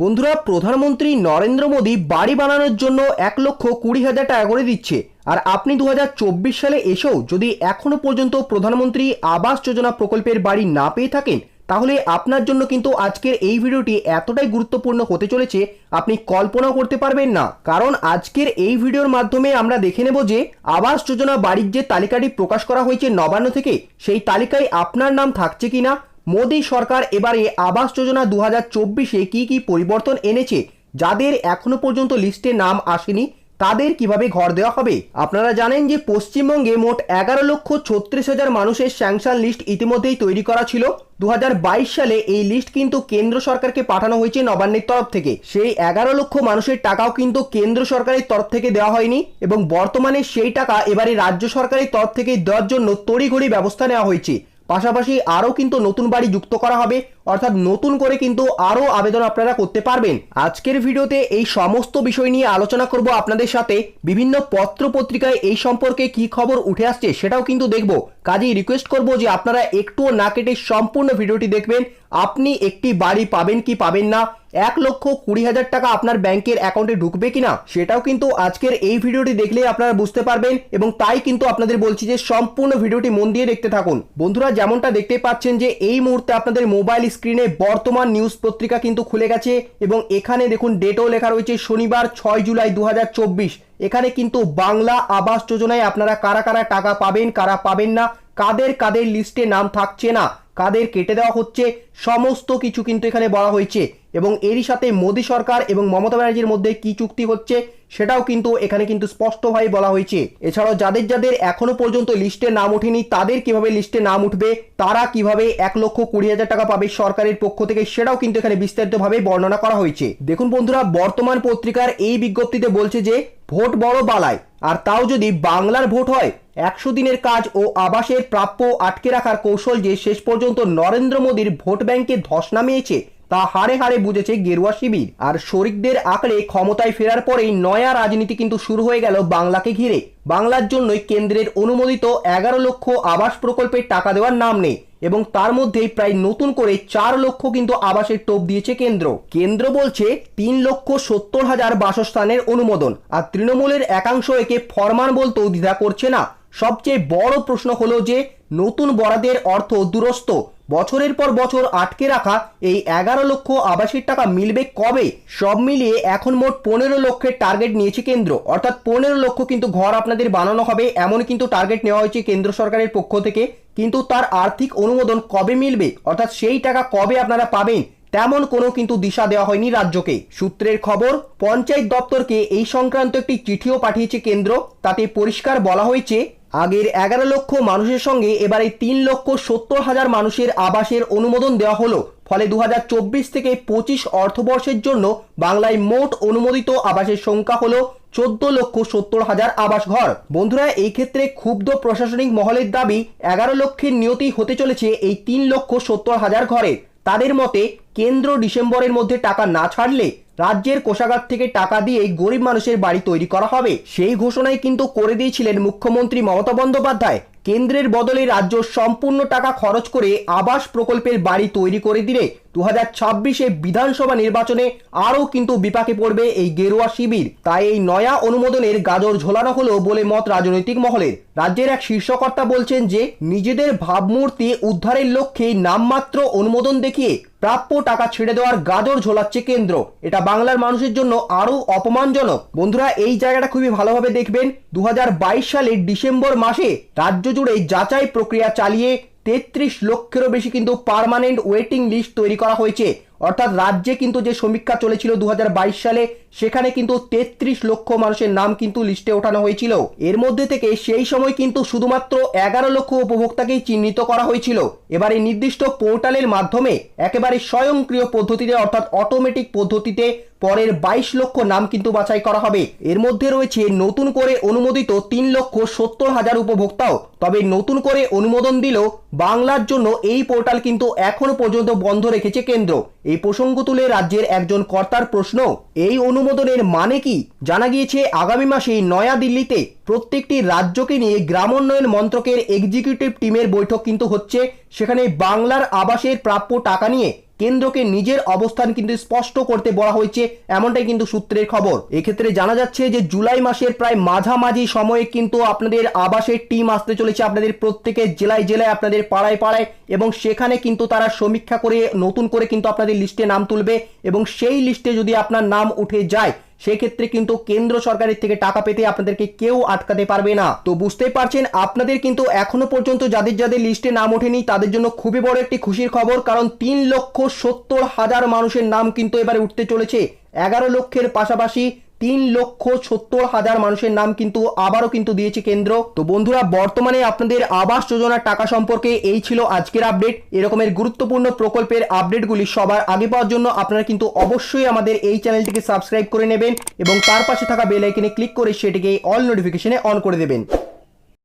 বন্ধুরা, প্রধানমন্ত্রী নরেন্দ্র মোদী বাড়ি বানানোর জন্য এক লক্ষ কুড়ি হাজার টাকা করে দিচ্ছে। আর আপনি দু হাজার চব্বিশ সালে এসেও যদি এখনও পর্যন্ত প্রধানমন্ত্রী আবাস যোজনা প্রকল্পের বাড়ি না পেয়ে থাকেন, তাহলে আপনার জন্য কিন্তু আজকের এই ভিডিওটি এতটাই গুরুত্বপূর্ণ হতে চলেছে, আপনি কল্পনাও করতে পারবেন না। কারণ আজকের এই ভিডিওর মাধ্যমে আমরা দেখে নেব যে আবাস যোজনা বাড়ির যে তালিকাটি প্রকাশ করা হয়েছে নবান্ন থেকে, সেই তালিকায় আপনার নাম থাকছে কিনা মোদী সরকার এবারে আবাস যোজনা দু হাজার চব্বিশে কী কী পরিবর্তন এনেছে, যাদের এখনও পর্যন্ত লিস্টে নাম আসেনি, তাদের কীভাবে ঘর দেওয়া হবে? আপনারা জানেন যে পশ্চিমবঙ্গে মোট এগারো লক্ষ ছত্রিশ হাজার মানুষের স্যাংশন লিস্ট ইতিমধ্যেই তৈরি করা ছিল। দু হাজার বাইশ সালে এই লিস্ট কিন্তু কেন্দ্র সরকারকে পাঠানো হয়েছে নবান্নের তরফ থেকে। সেই এগারো লক্ষ মানুষের টাকাও কিন্তু কেন্দ্র সরকারের তরফ থেকে দেওয়া হয়নি এবং বর্তমানে সেই টাকা এবারে রাজ্য সরকারের তরফ থেকে দেওয়ার জন্য তড়িঘড়ি ব্যবস্থা নেওয়া হয়েছে। পাশাপাশি আরও কিন্তু নতুন বাড়ি যুক্ত করা হবে। অর্থাৎ নতুন করে কিন্তু আরও আবেদন আপনারা করতে পারবেন। আজকের ভিডিওতে এই সমস্ত বিষয় নিয়ে আলোচনা করব আপনাদের সাথে। বিভিন্ন পত্র পত্রিকায় এই সম্পর্কে কি খবর উঠে আসছে সেটাও কিন্তু দেখব। কাজেই রিকোয়েস্ট করব যে আপনারা একটুও না কেটে সম্পূর্ণ ভিডিওটি দেখবেন। আপনি একটি বাড়ি পাবেন কি পাবেন না? এক লক্ষ কুড়ি হাজার টাকা আপনার ব্যাংকের অ্যাকাউন্টে ঢুকবে কিনা? সেটাও কিন্তু আজকের এই ভিডিওটি দেখলে আপনারা বুঝতে পারবেন এবং তাই কিন্তু আপনাদের বলছি যে সম্পূর্ণ ভিডিওটি মন দিয়ে দেখতে থাকুন। বন্ধুরা যেমনটা দেখতে পাচ্ছেন যে এই মুহূর্তে আপনাদের মোবাইল স্ক্রিনে বর্তমান নিউজ পত্রিকা কিন্তু খুলে গেছে এবং এখানে দেখুন ডেটও লেখা রয়েছে শনিবার ছয় জুলাই দু হাজার চব্বিশ। এখানে কিন্তু বাংলা আবাস যোজনায় আপনারা কারা কারা টাকা পাবেন, কারা পাবেন না, কাদের কাদের লিস্টে নাম থাকছে না, কাদের কেটে দেওয়া হচ্ছে, সমস্ত কিছু কিন্তু এখানে বলা হয়েছে। এবং এরই সাথে মোদী সরকার এবং মমতা ব্যানার্জির মধ্যে কি চুক্তি হচ্ছে সেটাও কিন্তু এখানে কিন্তু স্পষ্টভাবে বলা হয়েছে। এছাড়াও যাদের যাদের এখনও পর্যন্ত লিস্টে নাম ওঠেনি, তাদের কীভাবে লিস্টে নাম উঠবে, তারা কীভাবে এক লক্ষ কুড়ি হাজার টাকা পাবে সরকারের পক্ষ থেকে সেটাও কিন্তু এখানে বিস্তারিতভাবে বর্ণনা করা হয়েছে। দেখুন বন্ধুরা, বর্তমান পত্রিকার এই বিজ্ঞপ্তিতে বলছে যে, ভোট বড় বালায়। আর তাও যদি বাংলার ভোট হয়, একশো দিনের কাজ ও আবাসের প্রাপ্য আটকে রাখার কৌশল যে শেষ পর্যন্ত নরেন্দ্র মোদীর ভোট ব্যাংকে ধস নামিয়েছে তা হাড়ে হাড়ে বুঝেছে গেরুয়া শিবির। আর শরিকদের আঁকড়ে ক্ষমতায় ফেরার পরেই নয়া রাজনীতি কিন্তু শুরু হয়ে গেল বাংলাকে ঘিরে। বাংলার জন্যই কেন্দ্রের অনুমোদিত এগারো লক্ষ আবাস প্রকল্পের টাকা দেওয়ার নাম নেই এবং তার মধ্যেই প্রায় নতুন করে চার লক্ষ কিন্তু আবাসের টোপ দিয়েছে কেন্দ্র। কেন্দ্র বলছে তিন লক্ষ সত্তর হাজার বাসস্থানের অনুমোদন, আর তৃণমূলের একাংশ একে ফরমান বলতেও দ্বিধা করছে না। সবচেয়ে বড় প্রশ্ন হলো যে, নতুন বরাদের অর্থ দূরস্থ বছরের পর বছর আটকে রাখা এই এগারো লক্ষ আবাসের টাকা মিলবে কবে? সব মিলিয়ে এখন মোট পনেরো লক্ষের টার্গেট নিয়েছে কেন্দ্র। অর্থাৎ পনেরো লক্ষ কিন্তু ঘর আপনাদের বানানো হবে, এমন কিন্তু টার্গেট নেওয়া হয়েছে কেন্দ্র সরকারের পক্ষ থেকে। কিন্তু তার আর্থিক অনুমোদন কবে মিলবে? অর্থাৎ সেই টাকা কবে আপনারা পাবেন? তেমন কোনো কিন্তু দিশা দেওয়া হয়নি রাজ্যকে। সূত্রের খবর, পঞ্চায়েত দপ্তরকে এই সংক্রান্ত একটি চিঠিও পাঠিয়েছে কেন্দ্র। তাতে পরিষ্কার বলা হয়েছে আগের এগারো লক্ষ মানুষের সঙ্গে এবারে তিন লক্ষ সত্তর হাজার মানুষের আবাসের অনুমোদন দেওয়া হলো। ফলে দু হাজার চব্বিশ থেকে পঁচিশ অর্থবর্ষের জন্য বাংলায় মোট অনুমোদিত আবাসের সংখ্যা হলো চোদ্দ লক্ষ সত্তর হাজার আবাস ঘর বন্ধুরা, এই ক্ষেত্রে ক্ষুব্ধ প্রশাসনিক মহলের দাবি, এগারো লক্ষের নিয়তি হতে চলেছে এই তিন লক্ষ সত্তর হাজার ঘরে। তাদের মতে, কেন্দ্র ডিসেম্বরের মধ্যে টাকা না ছাড়লে রাজ্যের কোষাগার থেকে টাকা দিয়ে গরিব মানুষের বাড়ি তৈরি করা হবে। সেই ঘোষণাই কিন্তু করে দিয়েছিলেন মুখ্যমন্ত্রী মমতা বন্দ্যোপাধ্যায়। কেন্দ্রের বদলে রাজ্য সম্পূর্ণ টাকা খরচ করে আবাস প্রকল্পের বাড়ি তৈরি করে দিলে দু হাজার ছাব্বিশে বিধানসভা নির্বাচনে আরও কিন্তু বিপাকে পড়বে এই গেরুয়া শিবির। তাই এই নয়া অনুমোদনের গাজর ঝোলানো হলো বলে মত রাজনৈতিক মহলের। রাজ্যের এক শীর্ষকর্তা বলছেন যে, নিজেদের ভাবমূর্তি উদ্ধারের লক্ষ্যে নামমাত্র অনুমোদন দেখিয়ে প্রাপ্য টাকা ছেড়ে দেওয়ার গাজর ঝোলাচ্ছে কেন্দ্র। এটা বাংলার মানুষের জন্য আরও অপমানজনক। বন্ধুরা, এই জায়গাটা খুবই ভালোভাবে দেখবেন। দু হাজার বাইশ সালের ডিসেম্বর মাসে রাজ্য জুড়ে যাচাই প্রক্রিয়া চালিয়ে তেত্রিশ লক্ষেরও বেশি কিন্তু পারমানেন্ট ওয়েটিং লিস্ট তৈরি করা হয়েছে। অর্থাৎ রাজ্যে কিন্তু যে সমীক্ষা চলেছিল দু হাজার বাইশ সালে, সেখানে কিন্তু তেত্রিশ লক্ষ মানুষের নাম কিন্তু লিস্টে ওঠানো হয়েছিল। এর মধ্যে থেকে সেই সময় কিন্তু শুধুমাত্র এগারো লক্ষ উপভোক্তাকেই চিহ্নিত করা হয়েছিল। এবারে নির্দিষ্ট পোর্টালের মাধ্যমে একেবারে স্বয়ংক্রিয় পদ্ধতিতে, অর্থাৎ অটোমেটিক পদ্ধতিতে পরের বাইশ লক্ষ নাম কিন্তু বাছাই করা হবে। এর মধ্যে রয়েছে নতুন করে অনুমোদিত তিন লক্ষ সত্তর হাজার উপভোক্তাও। তবে নতুন করে অনুমোদন দিলেও বাংলার জন্য এই পোর্টাল কিন্তু এখনও পর্যন্ত বন্ধ রেখেছে কেন্দ্র। এই প্রসঙ্গ তুলে রাজ্যের একজন কর্তার প্রশ্ন, এই অনুমোদনের মানে কি? জানা গিয়েছে, আগামী মাসে নয়াদিল্লিতে প্রত্যেকটি রাজ্যকে নিয়ে গ্রামোন্নয়ন মন্ত্রকের এক্সিকিউটিভ টিমের বৈঠক কিন্তু হচ্ছে। সেখানে বাংলার আবাসের প্রাপ্য টাকা নিয়ে কেন্দ্রকে নিজের অবস্থান কিন্তু স্পষ্ট করতে বলা হয়েছে, এমনটাই কিন্তু সূত্রের খবর। এক্ষেত্রে জানা যাচ্ছে যে জুলাই মাসের প্রায় মাঝামাঝি সময়ে কিন্তু আপনাদের আবাসের টিম আসতে চলেছে আপনাদের প্রত্যেকের জেলায় জেলায়, আপনাদের পাড়ায় পাড়ায়, এবং সেখানে কিন্তু তারা সমীক্ষা করে, নতুন করে কিন্তু আপনাদের লিস্টে নাম তুলবে, এবং সেই লিস্টে যদি আপনার নাম উঠে যায় সেক্ষেত্রে কিন্তু কেন্দ্র সরকারের থেকে টাকা পেতে আপনাদেরকে কেউ আটকাতে পারবে না। তো বুঝতেই পারছেন, আপনাদের কিন্তু এখনও পর্যন্ত যাদের যাদের লিস্টে নাম ওঠেনি, তাদের জন্য খুবই বড় একটি খুশির খবর, কারণ তিন লক্ষ সত্তর হাজার মানুষের নাম কিন্তু এবারে উঠতে চলেছে। এগারো লক্ষের পাশাপাশি তিন লক্ষ সত্তর হাজার মানুষের নাম কিন্তু আবারও কিন্তু দিয়েছে কেন্দ্র। তো বন্ধুরা, বর্তমানে আপনাদের আবাস যোজনার টাকা সম্পর্কে এই ছিল আজকের আপডেট। এরকমের গুরুত্বপূর্ণ প্রকল্পের আপডেটগুলি সবার আগে পাওয়ার জন্য আপনারা কিন্তু অবশ্যই আমাদের এই চ্যানেলটিকে সাবস্ক্রাইব করে নেবেন এবং তার পাশে থাকা বেল ক্লিক করে সেটিকে অল নোটিফিকেশনে অন করে দেবেন।